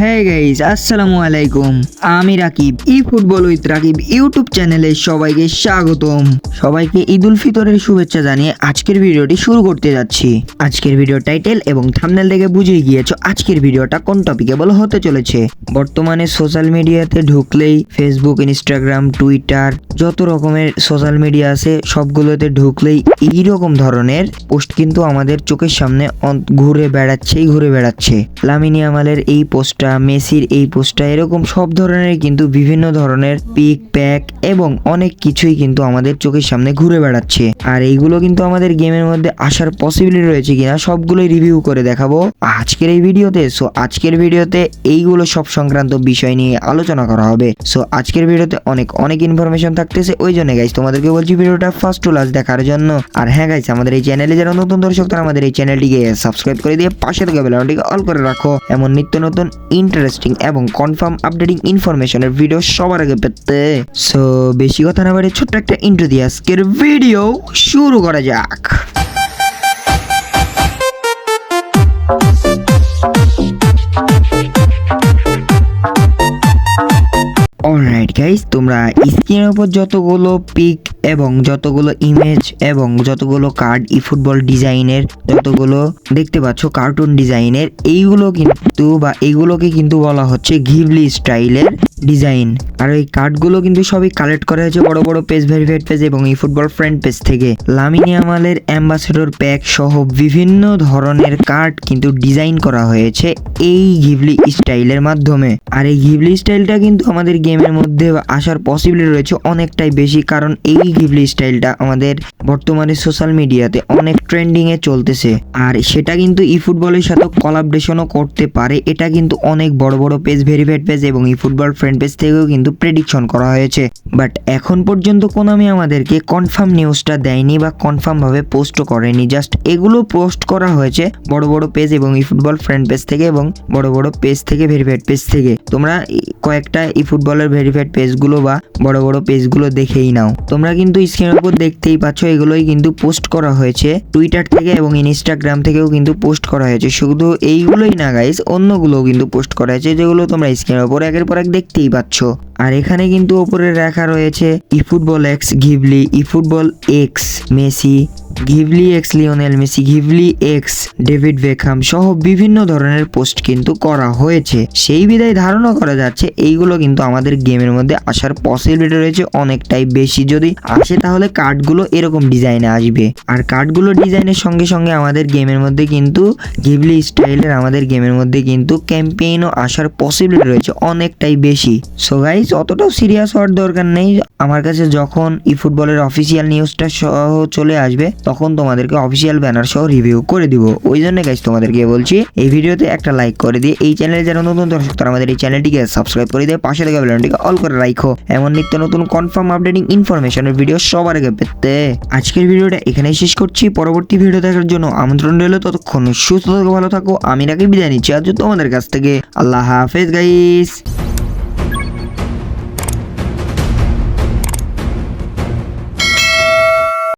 হ্যাঁ গাইস আসসালামু আলাইকুম। আমি Rakib e football with Rakib YouTube চ্যানেলে সবাইকে স্বাগতম। সবাইকে ঈদ উল ফিতরের শুভেচ্ছা জানিয়ে আজকের ভিডিওটি শুরু করতে যাচ্ছি। আজকের ভিডিও টাইটেল এবং থাম্বনেল দেখে বুঝেই গিয়েছো আজকের ভিডিওটা কোন টপিকে বলা হতে চলেছে। বর্তমানে সোশ্যাল মিডিয়াতে ঢুকলেই ফেসবুক ইনস্টাগ্রাম টুইটার যত রকমের সোশ্যাল মিডিয়া আছে, সবগুলোতে ঢুকলেই এই রকম ধরনের পোস্ট কিন্তু আমাদের চোখের সামনে ঘুরে বেড়াচ্ছেই ঘুরে বেড়াচ্ছে। লামিনী আমালের এই পোস্টটা মেসির এই পোস্টটা এরকম সব ধরনের কিন্তু বিভিন্ন ধরনের পিক প্যাক এবং অনেক কিছুই কিন্তু আমাদের চোখের সামনে ঘুরে বেড়াচ্ছে। আর এইগুলো কিন্তু আমাদের গেমের মধ্যে আসার পসিবিলিটি রয়েছে কিনা সবগুলোই রিভিউ করে দেখাবো আজকের এই ভিডিওতে। সো আজকের ভিডিওতে এইগুলো সব সংক্রান্ত বিষয় নিয়ে আলোচনা করা হবে। সো আজকের ভিডিওতে অনেক অনেক ইনফরমেশন থাকতেছে। ওই জন্য গাইজ তোমাদেরকে বলছি ভিডিওটা ফার্স্ট টু লাস্ট দেখার জন্য। আর হ্যাঁ গাইজ আমাদের এই চ্যানেলে যারা নতুন দর্শক, তারা আমাদের এই চ্যানেলটিকে সাবস্ক্রাইব করে দিয়ে পাশে থেকে বেলানটিকে অল করে রাখো। এমন নিত্য নতুন ইন্টারেস্টিং এবং কনফার্ম আপডেটিং ইনফরমেশনের ভিডিও সবার আগে পেতে। সো বেশি কথা না বাড়ি ছোট্ট একটা ইন্ট্রো দিয়ে আজকের ভিডিও শুরু করা যাক। অলরাইট গাইস তোমরা স্ক্রিনের উপর যতগুলো পিক এবং যতগুলো ইমেজ এবং যতগুলো কার্ড ই ফুটবল ডিজাইনের যতগুলো দেখতে পাচ্ছ কার্টুন ডিজাইনের এইগুলো কিন্তু বা এইগুলোকে কিন্তু বলা হচ্ছে ঘিবলি স্টাইলের ডিজাইন আর এই কার্ডগুলো কিন্তু সবই কালেক্ট করা হয়েছে বড় বড় পেজ ভেরিফাইড পেজ এবং এই ফুটবল ফ্রেন্ড পেজ থেকে। লামিনী আমালের অ্যাম্বাসেডর প্যাক সহ বিভিন্ন ধরনের কার্ড কিন্তু ডিজাইন করা হয়েছে এই ঘিবলি স্টাইলের মাধ্যমে। আর এই ঘিবলি স্টাইলটা কিন্তু আমাদের গেমের মধ্যে আসার পসিবিলিটি রয়েছে অনেকটাই বেশি, কারণ এই ঘিবলি স্টাইলটা আমাদের বর্তমানে সোশ্যাল মিডিয়াতে অনেক ট্রেন্ডিং এ চলতেছে। আর সেটা কিন্তু ই ফুটবলের সাথে কলাবরেশনও করতে পারে। এটা কিন্তু অনেক বড় বড় পেজ ভেরিফাইড পেজ এবং ই ফুটবল ফ্রেন্ড পেজ থেকেও কিন্তু প্রেডিকশন করা হয়েছে। বাট এখন পর্যন্ত কোনামি আমাদেরকে কনফার্ম নিউজটা দেয়নি বা কনফার্ম ভাবে পোস্টও করেনি। জাস্ট এগুলো পোস্ট করা হয়েছে বড় বড় পেজ এবং ই ফুটবল ফ্রেন্ড পেজ থেকে এবং বড় বড় পেজ থেকে ভেরিফাইড পেজ থেকে। তোমরা কয়েকটা ই ফুটবলের ভেরিফাইড পেজগুলো বা বড় বড় পেজগুলো দেখেই নাও। তোমরা কিন্তু স্ক্রিনের উপর দেখতেই পাচ্ছ, এগুলোই কিন্তু পোস্ট করা হয়েছে। টুইটার থেকে এবং ইনস্টাগ্রাম থেকেও কিন্তু পোস্ট করা হয়েছে। শুধু এইগুলোই না গাইস অন্যগুলোও কিন্তু পোস্ট করা হয়েছে, যেগুলো তোমরা স্ক্রিনের উপর একের পর এক দেখতেই পাচ্ছ। আর এখানে কিন্তু ওপরে রাখা রয়েছে e football x Ghibli e football x Messi Ghibli x Lionel Messi Ghibli x David Beckham সহ বিভিন্ন ধরনের পোস্ট কিন্তু করা হয়েছে। সেই বিধায় ধারণা করা যাচ্ছে, এইগুলো কিন্তু আমাদের গেমের মধ্যে আসার পসিবিলিটি রয়েছে অনেকটাই বেশি। যদি আসে তাহলে কার্ডগুলো এরকম ডিজাইনে আসবে। আর কার্ডগুলো ডিজাইনের সঙ্গে সঙ্গে আমাদের গেমের মধ্যে কিন্তু ঘিবলি স্টাইলের আমাদের গেমের মধ্যে কিন্তু ক্যাম্পেইনও আসার পসিবিলিটি রয়েছে অনেকটাই বেশি। সো গাইজ অতটাও সিরিয়াস হওয়ার দরকার নেই। আমার কাছে যখন ই ফুটবলের অফিসিয়াল নিউজটা সহ চলে আসবে তখন তোমাদেরকে অফিসিয়াল ব্যানার সহ রিভিউ করে দিব। ওই জন্য গাইজ তোমাদেরকে বলছি, এই ভিডিওতে একটা লাইক করে দিয়ে এই চ্যানেলে যারা নতুন দর্শক, তারা আমাদের এই চ্যানেলটিকে সাবস্ক্রাইব করে দিয়ে পাশে থেকে বেলনটিকে অল করে রাখো এমন নিত্য নতুন কনফার্ম আপডেটিং ইনফরমেশনের ভিডিও সবার আগে পেতে। আজকের ভিডিওটা এখানেই শেষ করছি। পরবর্তী ভিডিও দেখার জন্য আমন্ত্রণ রইল, ততক্ষণ সুস্থ থাকো, ভালো থাকো। আমি নাকি বিদায় নিচ্ছি আজ তোমাদের কাছ থেকে। আল্লাহ হাফেজ গাইস